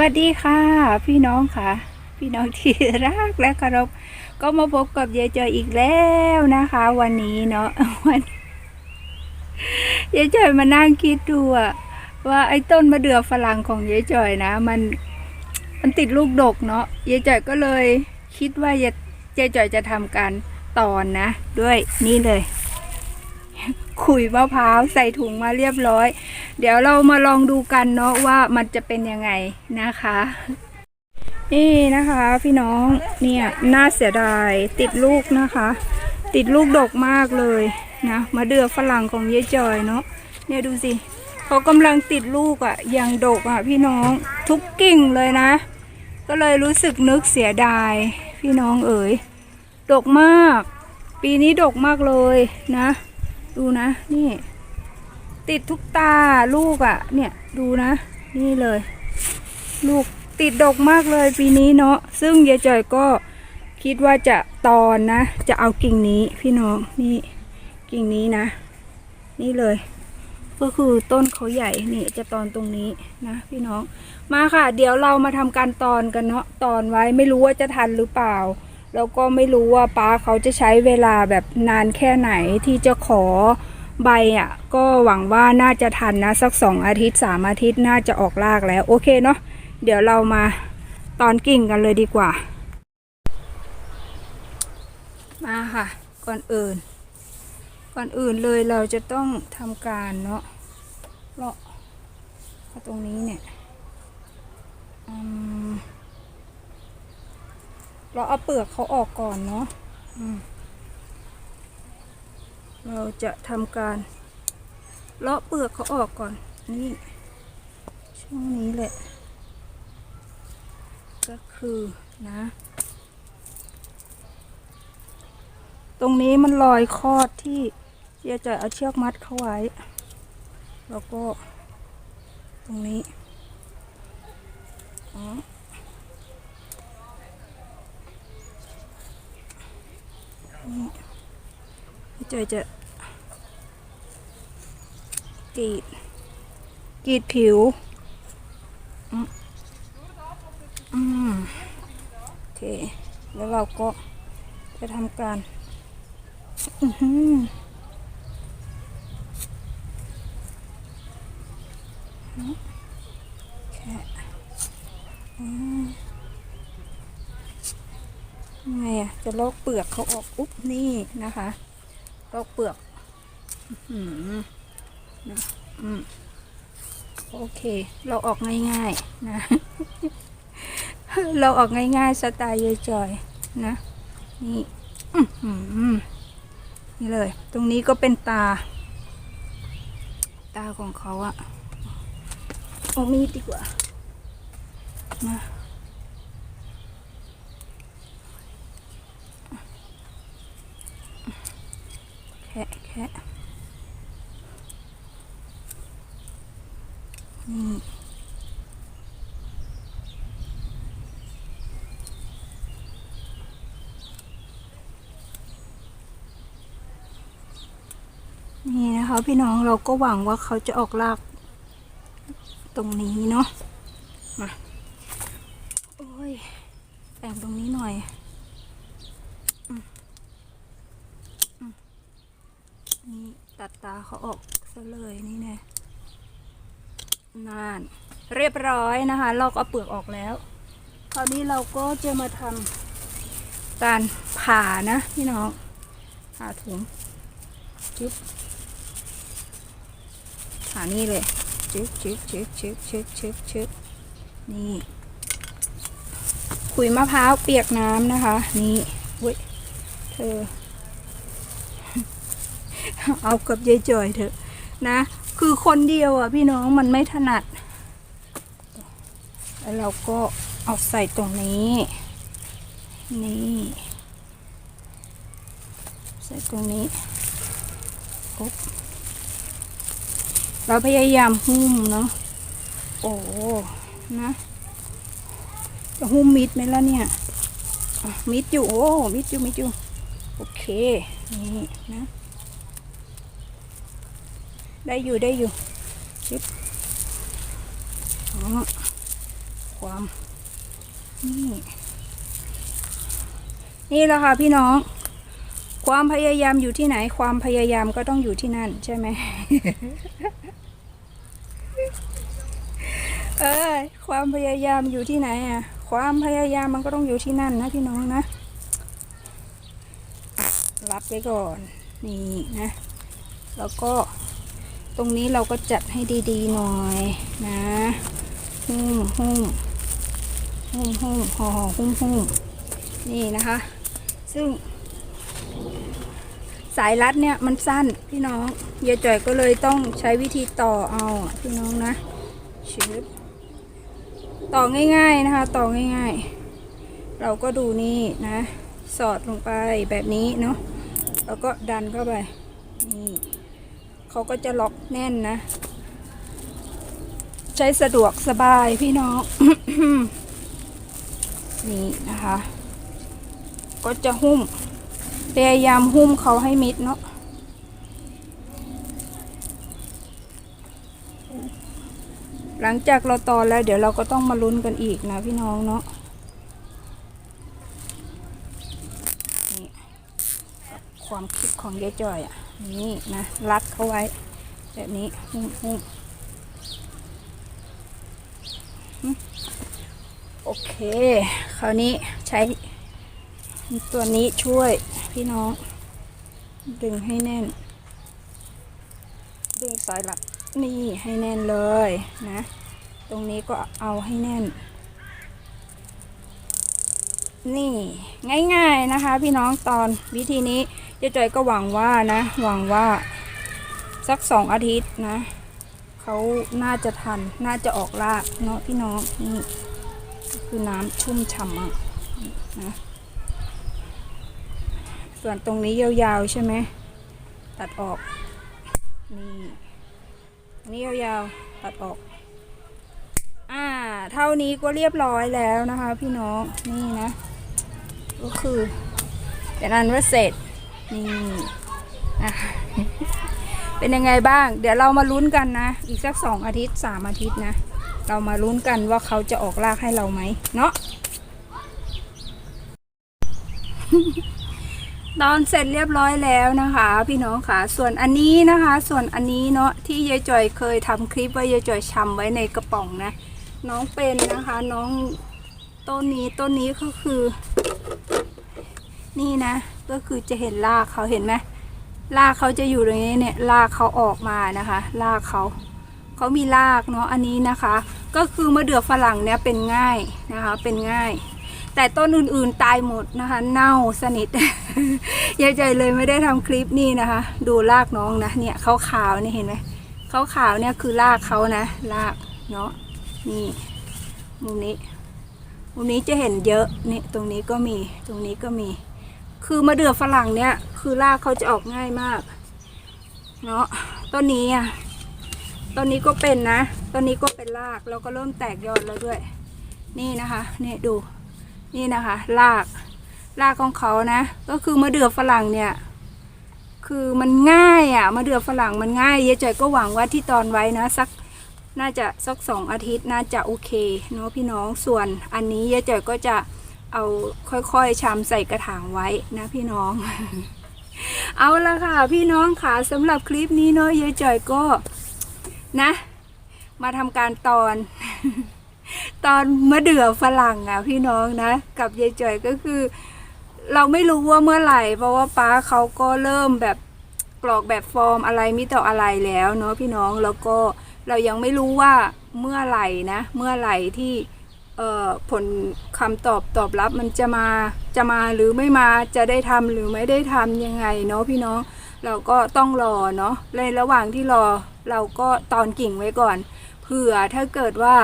วัสดีค่ะ พี่น้องค่ะ พี่น้องที่รักและเคารพก็มาพบกับยายจอยอีกแล้วนะคะ วันนี้เนาะวันยายจอยมานั่งคิดดูว่าไอ้ต้นมะเดื่อฝรั่งของยายจอยนะ มันมันติดลูกดกเนาะยายจอยก็เลยคิดว่ายายยายจอยจะทำการตอนนะ ด้วยนี่เลย ขุยมะพร้าวใส่ถุงมาเรียบร้อย เดี๋ยวเรามาลองดูกันเนาะว่ามันจะเป็นยังไงนะคะ นี่นะคะพี่น้องเนี่ยน่าเสียดายติดลูกนะคะ ติดลูกดกมากเลยนะมาเดือฝรั่งของยายจอยเนาะเนี่ยดูสิเขากำลังติดลูกอะ่ะอย่างดกอะ่ะพี่น้องทุกกิ่งเลยนะ ก็เลยรู้สึกนึกเสียดายพี่น้องเอ๋ยดกมาก ปีนี้ดกมากเลยนะ ดูนะ นี่ ติดทุกตาลูกอะ่ะ เนี่ยดูนะ นี่เลย ลูกติดดกมากเลยปีนี้เนาะซึ่งยายจอยก็คิดว่าจะตอนนะ จะเอากิ่งนี้พี่น้องนี่กิ่งนี้นะ นี่เลย ก็คือต้นเขาใหญ่นี่จะตอนตรงนี้นะพี่น้องมาค่ะ เดี๋ยวเรามาทำการตอนกันเนาะตอนไว้ไม่รู้ว่าจะทันหรือเปล่า แล้วก็ไม่รู้ว่าป้าเขาจะใช้เวลาแบบนานแค่ไหนที่จะขอใบอะ ก็หวังว่าน่าจะทันนะ สักสองอาทิตย์สามอาทิตย์น่าจะออกรากแล้ว โอเคเนาะเดี๋ยวเรามาตอนกิ่งกันเลยดีกว่า มาค่ะ ก่อนอื่น ก่อนอื่นเลยเราจะต้องทำการเนาะเลาะตรงนี้เนี่ย เราเอาเปลือกเขาออกก่อนเนาะเราจะทำการเลาะเปลือกเขาออกก่อน นี่ ช่วงนี้แหละ ก็คือนะ ตรงนี้มันรอยคอดที่เจียจะเอาเชือกมัดเขาไว้ แล้วก็ ตรงนี้อ๋อ พี่ จอยจะกรีดกรีดผิวอืมอืมโอเค แล้วเราก็จะทำการอื้อหือแค่อืมไงอะจะลอกเปลือกเขาออกอุ๊บนี่นะคะ ลอกเปลือกอืมนะอืมโอเค เราออกง่ายๆนะ เราออกง่ายๆสไตล์ยายจอยนะ นี่อื้อหือนี่เลย ตรงนี้ก็เป็นตา ตาของเขาอะเอามีดดีกว่านะ แค่นี่นี่นะคะพี่น้องเราก็หวังว่าเขาจะออกรากตรงนี้เนาะมาโอ้ยแต่งตรงนี้หน่อย นี่ตัดตาเขาออกซะเลยนี่แน่นานเรียบร้อยนะคะลอกเอาเปลือกออกแล้ว คราวนี้เราก็จะมาทำการผ่านะพี่น้องผ่าถุงจึ๊บผ่านี่เลยจึ๊บจึ๊บจึ๊บจึ๊บจึ๊บจึ๊บจึ๊บนี่ ขุยมะพร้าวเปียกน้ำนะคะ นี่เว้ยเธอ เอากับยายจอยเถอะนะ คือคนเดียวอะพี่น้องมันไม่ถนัด แล้วเราก็เอาใส่ตรงนี้ นี่ ใส่ตรงนี้ปุ๊บเราพยายามหุ้มเนาะ โอ้ นะ จะหุ้มมิดไหมล่ะเนี่ย มิดอยู่ โอ้ มิดอยู่ มิดอยู่ โอเค นี่นะ ได้อยู่ได้อยู่ชิบอ๋อความ นี่ นี่แหละค่ะพี่น้อง ความพยายามอยู่ที่ไหน ความพยายามก็ต้องอยู่ที่นั่น ใช่ไหมเออความพยายามอยู่ที่ไหนอะ ความพยายามมันก็ต้องอยู่ที่นั่นนะพี่น้องนะ รับไว้ก่อน นี่นะ แล้วก็ ตรงนี้เราก็จัดให้ดีๆหน่อยนะหุ้มหุ้มหุ้มหุ้มห่อห่อหุ้มหุ้มนี่นะคะ ซึ่ง สายรัดเนี่ยมันสั้นพี่น้องยายจ่อยก็เลยต้องใช้วิธีต่อเอาพี่น้องนะชืบต่อง่ายๆนะคะ ต่อง่ายๆ เราก็ดูนี่นะ สอดลงไปแบบนี้เนาะแล้วก็ดันเข้าไปนี่ เขาก็จะล็อกแน่นนะ ใช้สะดวกสบายพี่น้อง นี่นะคะ ก็จะหุ้มพยายามหุ้มเขาให้มิดเนาะหลังจากเราต่อแล้วเดี๋ยวเราก็ต้องมาลุ้นกันอีกนะพี่น้องเนาะนี่ความคิดของยายจอยอะ นี่นะรัดเขาไว้ แบบนี้หุ้มหุ้มโอเค คราวนี้ใช้ตัวนี้ช่วยพี่น้อง ดึงให้แน่น ดึงสายหลักนี่ให้แน่นเลยนะ ตรงนี้ก็เอาให้แน่น นี่ง่ายๆนะคะ พี่น้องตอนวิธีนี้ เจ๊จอยก็หวังว่านะ หวังว่าสักสองอาทิตย์นะ เขาน่าจะทัน น่าจะออกรากเนาะพี่น้องนี่คือน้ำชุ่มฉ่ำอะนะส่วนตรงนี้ยาวๆใช่ไหมตัดออกนี่อันนี้ยาวๆตัดออก อ่า เท่านี้ก็เรียบร้อยแล้วนะคะ พี่น้องนี่นะ ก็คือเป็นอันว่าเสร็จ นี่อะเป็นยังไงบ้าง เดี๋ยวเรามาลุ้นกันนะ อีกสักสองอาทิตย์สามอาทิตย์นะ เรามาลุ้นกันว่าเขาจะออกรากให้เราไหมเนาะตอนเสร็จเรียบร้อยแล้วนะคะ พี่น้องค่ะ ส่วนอันนี้นะคะ ส่วนอันนี้เนาะที่ยายจอยเคยทำคลิปไว้ยายจอยชำไว้ในกระป๋องนะ น้องเป็นนะคะ น้องต้นนี้ต้นนี้ก็คือ นี่นะ ก็คือจะเห็นรากเขาเห็นไหมรากเขาจะอยู่ตรงนี้เนี่ยรากเขาออกมานะคะรากเขาเขามีรากเนาะอันนี้นะคะ ก็คือมะเดื่อฝรั่งเนี่ยเป็นง่ายนะคะเป็นง่าย แต่ต้นอื่นๆตายหมดนะคะ เน่าสนิทยายใจเลยไม่ได้ทำคลิปนี่นะคะ ดูรากน้องนะเนี่ยขาวๆนี่เห็นไหมขาวเนี่ยคือรากเขานะรากเนาะนี่มุมนี้มุมนี้จะเห็นเยอะนี่ตรงนี้ก็มีตรงนี้ก็มี คือมะเดื่อฝรั่งเนี่ย คือรากเขาจะออกง่ายมาก เนาะต้นนี้อะต้นนี้ก็เป็นนะต้นนี้ก็เป็นรากแล้วก็เริ่มแตกยอดแล้วด้วย นี่นะคะนี่ดู นี่นะคะรากรากของเขานะ ก็คือมะเดื่อฝรั่งเนี่ย คือมันง่ายอะ่ะมะเดื่อฝรั่งมันง่ายเยายจ่อยก็หวังว่าที่ตอนไว้นะสักน่าจะสักสองอาทิตย์น่าจะโอเคเนาะพี่น้องส่วนอันนี้เยายจ่อยก็จะ เอาค่อยๆชามใส่กระถางไว้นะพี่น้อง เอาละค่ะ พี่น้องค่ะสำหรับคลิปนี้เนาะเยายจ่อยก็นะ มาทำการตอน ตอนมะเดื่อฝรั่งอะ พี่น้องนะ กับยายจ่อยก็คือ เราไม่รู้ว่าเมื่อไหร่ เพราะว่าป้าเขาก็เริ่มแบบกรอกแบบฟอร์มอะไรมิต่ออะไรแล้วเนาะพี่น้องแล้วก็เรายังไม่รู้ว่าเมื่อไหร่นะ เมื่อไหร่ที่ ผลคำตอบตอบรับมันจะมาจะมาหรือไม่มาจะได้ทำหรือไม่ได้ทำยังไงเนาะพี่น้องเราก็ต้องรอเนาะในระหว่างที่รอเราก็ตอนกิ่งไว้ก่อนเผื่อถ้าเกิดว่า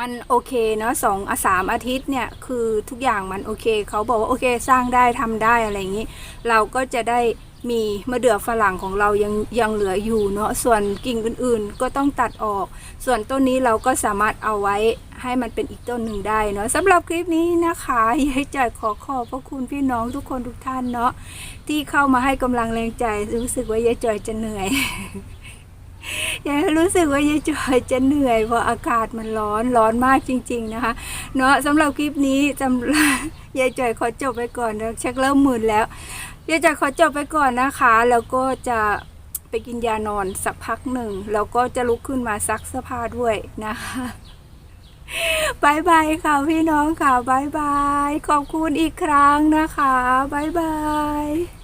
มันโอเคเนาะสองอสามอาทิตย์เนี่ยคือทุกอย่างมันโอเคเขาบอกว่าโอเคสร้างได้ทำได้อะไรอย่างนี้ เราก็จะได้มีมะเดื่อฝรั่งของเรายังยังเหลืออยู่เนาะส่วนกิ่งอื่นๆ ก็ต้องตัดออก ส่วนต้นนี้เราก็สามารถเอาไว้ ให้มันเป็นอีกต้นหนึ่งได้เนาะสำหรับคลิปนี้นะคะยายจ่อยขอขอบพระคุณพี่น้องทุกคนทุกท่านเนาะที่เข้ามาให้กำลังแรงใจรู้สึกว่ายายจ่อยจะเหนื่อยยายรู้สึกว่ายายจอยจะเหนื่อยเพราะอากาศมันร้อนร้อนมากจริง ๆนะคะ เนาะสำหรับคลิปนี้สำยายจอยขอจบไปก่อนนะชักเริ่มหมื่นแล้วยายจอยขอจบไปก่อนนะคะ แล้วก็จะไปกินยานอนสักพักหนึ่งแล้วก็จะลุกขึ้นมาซักเสื้อผ้าด้วยนะคะ บายบายค่ะพี่น้องค่ะบายบาย ขอบคุณอีกครั้งนะคะบายบาย